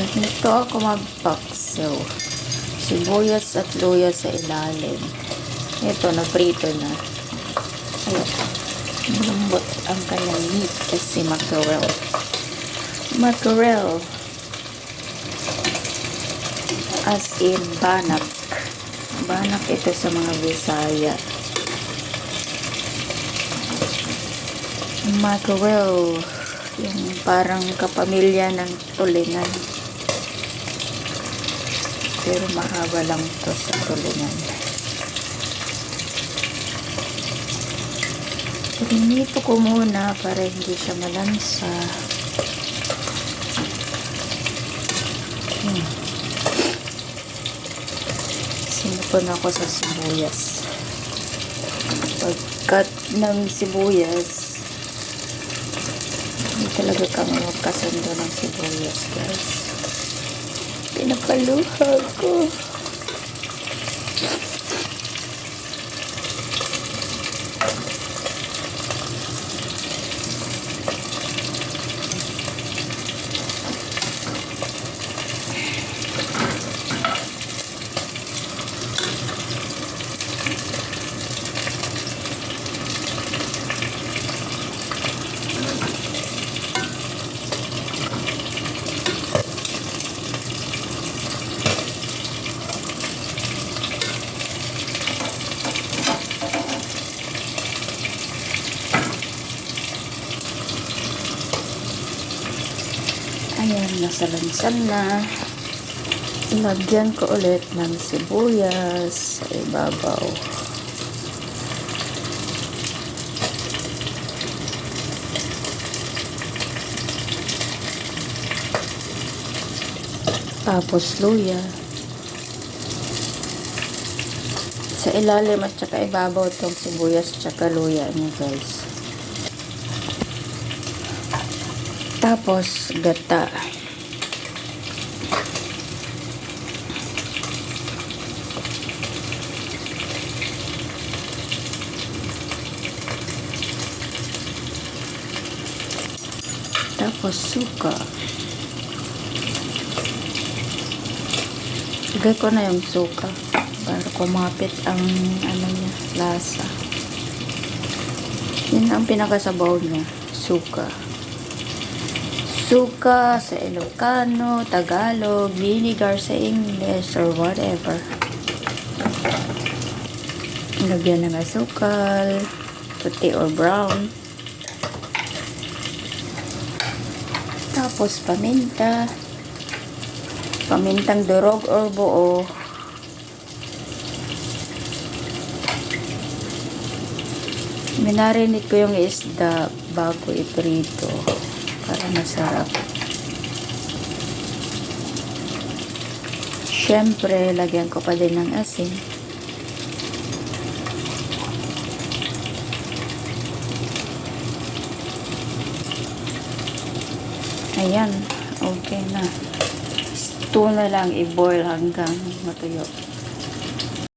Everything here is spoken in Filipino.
Ganito ako magpaksaw. Sibuyas at luya sa ilalim. Ito, naprito na. Ayun. Malambot ang kanyang meat kasi mackerel. Mackerel. As in, banak. Banak ito sa mga Bisaya. Mackerel. Yung parang kapamilya ng tulingan. Pero mahaba lang to sa tulingan. Pinito ko muna para hindi siya malansa. Hmm. Sinipon ako sa sibuyas. Pagkat ng sibuyas, hindi talaga kami magkasundo ng sibuyas, guys. Pinapaluha ko. Ayan, nasa lansan na. Lagyan ko ulit ng sibuyas sa ibabaw. Tapos luya. Sa ilalim at saka ibabaw itong sibuyas at saka luya niya guys. Tapos gata. Tapos suka. Lagay ko na yung suka para kumapit ang ano niya, lasa. Yan ang pinakasabaw niya, suka. Suka sa Ilocano, Tagalog, vinegar sa English, or whatever. Lagyan ng asukal, puti or brown. Tapos paminta. Pamintang durog or buo. Minarinate ko yung isda bago iprito para masarap. Siyempre, lagyan ko pa din ng asin. Ayan, okay na. Ito na lang i-boil hanggang matuyo.